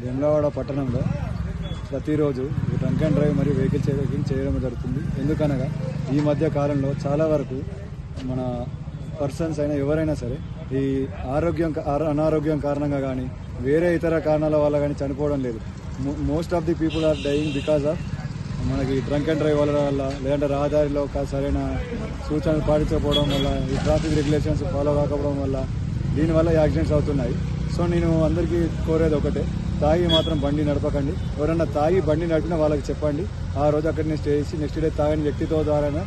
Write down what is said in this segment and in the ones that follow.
వేములవాడ పట్టణంలో ప్రతిరోజు ఈ డ్రంక్ అండ్ డ్రైవ్ మరియు వెహికల్ చెకింగ్ చేయడం జరుగుతుంది. ఎందుకనగా ఈ మధ్య కాలంలో చాలా వరకు మన పర్సన్స్ అయినా ఎవరైనా సరే ఈ ఆరోగ్యం అనారోగ్యం కారణంగా కానీ వేరే ఇతర కారణాల వల్ల కానీ చనిపోవడం లేదు. Most of the people are dying because of మనకి డ్రంక్ అండ్ డ్రైవ్ వల్ల లేదంటే రహదారిలో సరైన సూచనలు పాటించకపోవడం వల్ల ఈ ట్రాఫిక్ రెగ్యులేషన్స్ ఫాలో కాకపోవడం వల్ల దీనివల్ల యాక్సిడెంట్స్ అవుతున్నాయి. సో నేను అందరికీ కోరేది ఒకటే తాగి మాత్రం బండి నడపకండి. ఎవరన్నా తాగి బండి నడిపినా వాళ్ళకి చెప్పండి. ఆ రోజు అక్కడనే స్టే చేసి నెక్స్ట్ డే తాగని వ్యక్తితో ద్వారా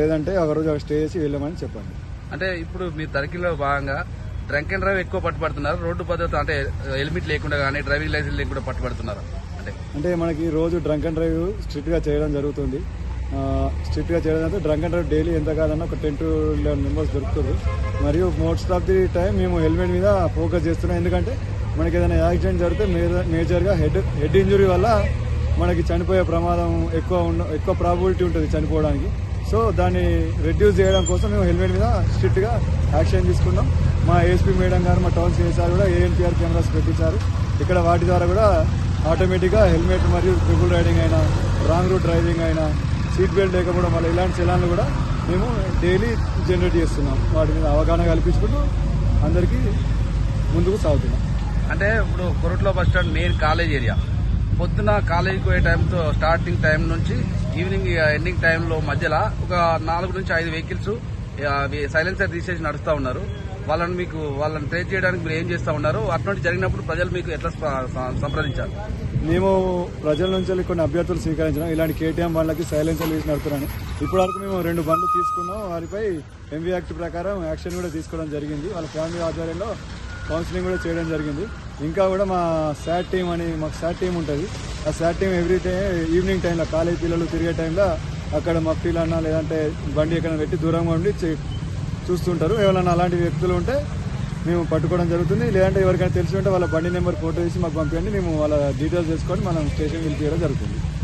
లేదంటే ఒక రోజు అక్కడ స్టే చేసి వెళ్ళమని చెప్పండి. అంటే ఇప్పుడు మీ తనిఖీలో భాగంగా డ్రంక్ అండ్ డ్రైవ్ ఎక్కువ పట్టుబడుతున్నారు. రోడ్డు భద్రత అంటే హెల్మెట్ లేకుండా కానీ డ్రైవింగ్ లైసెన్స్ లేకుండా పట్టుబడుతున్నారు. అంటే అంటే మనకి రోజు డ్రంక్ అండ్ డ్రైవ్ స్ట్రిక్ట్గా చేయడం జరుగుతుంది. స్ట్రిక్ట్గా చేయడం అంటే డ్రంక్ అండ్ డ్రైవ్ డైలీ ఎంత కాదన్నా ఒక టెన్ టు లెవెన్ మెంబర్స్ దొరుకుతుంది మరియు మోస్ట్ ఆఫ్ ది టైం మేము హెల్మెట్ మీద ఫోకస్ చేస్తున్నాం. ఎందుకంటే మనకి ఏదైనా యాక్సిడెంట్ జరిగితే మేజర్గా హెడ్ హెడ్ ఇంజురీ వల్ల మనకి చనిపోయే ప్రమాదం ఎక్కువ ఉన్న ఎక్కువ ప్రాబిలిటీ ఉంటుంది చనిపోవడానికి. సో దాన్ని రెడ్యూస్ చేయడం కోసం మేము హెల్మెట్ మీద స్ట్రిక్ట్గా యాక్షన్ తీసుకున్నాం. మా ఏఎస్పీ మేడం గారు మా టౌన్ సిఎస్ఆర్ కూడా ఏఎన్పిఆర్ కెమెరాస్ పెట్టించారు. ఇక్కడ వాటి ద్వారా కూడా ఆటోమేటిక్గా హెల్మెట్ మరియు ట్రిపుల్ రైడింగ్ అయినా రాంగ్ రూట్ డ్రైవింగ్ అయినా సీట్ బెల్ట్ లేకపోవడం వల్ల ఇలాంటి చలాన్లు కూడా మేము డైలీ జనరేట్ చేస్తున్నాం. వాటి మీద అవగాహన కల్పించుకుంటూ అందరికీ ముందుకు సాగుతున్నాం. అంటే ఇప్పుడు కొరట్లో bus stand main college area పొద్దున కాలేజీకి పోయే టైంతో స్టార్టింగ్ టైం నుంచి ఈవినింగ్ ఎండింగ్ టైంలో మధ్యలో ఒక నాలుగు నుంచి ఐదు వెహికల్స్ సైలెన్సర్ తీసేసి నడుస్తూ ఉన్నారు. వాళ్ళని మీకు వాళ్ళని ట్రేస్ చేయడానికి మీరు ఏం చేస్తూ ఉన్నారు? అటువంటి జరిగినప్పుడు ప్రజలు మీకు ఎట్లా సంప్రదించారు మేము ప్రజల నుంచి వెళ్ళి కొన్ని అభ్యర్థులు స్వీకరించడం ఇలాంటి కేటీఎం బండ్లకి సైలెన్సర్ వేసి నడుపుతున్నాను. ఇప్పటి వరకు మేము రెండు బండ్లు తీసుకున్నాం. వారిపై ఎంవీ యాక్ట్ ప్రకారం యాక్షన్ కూడా తీసుకోవడం జరిగింది. వాళ్ళ ఫ్యామిలీ ఆధ్వర్యంలో కౌన్సిలింగ్ కూడా చేయడం జరిగింది. ఇంకా కూడా మా శాట్ టీం అని మాకు శాట్ టీం ఉంటుంది. ఆ శాట్ టీం ఎవ్రీ డే ఈవినింగ్ టైంలో కాలేజ్ పిల్లలు తిరిగే టైంలో అక్కడ మఫ్టీలన్నా లేదంటే బండి ఎక్కడ పెట్టి దూరంగా ఉండి చే- చూస్తుంటారు. ఎవరైనా అలాంటి వ్యక్తులు ఉంటే మేము పట్టుకోవడం జరుగుతుంది. లేదంటే ఎవరికైనా తెలిసి ఉంటే వాళ్ళ బండి నెంబర్ ఫోటో తీసి మాకు పంపించండి మేము వాళ్ళ డీటెయిల్స్ తెలుసుకొని మనం స్టేషన్కి వెళ్ళిపోయడం జరుగుతుంది.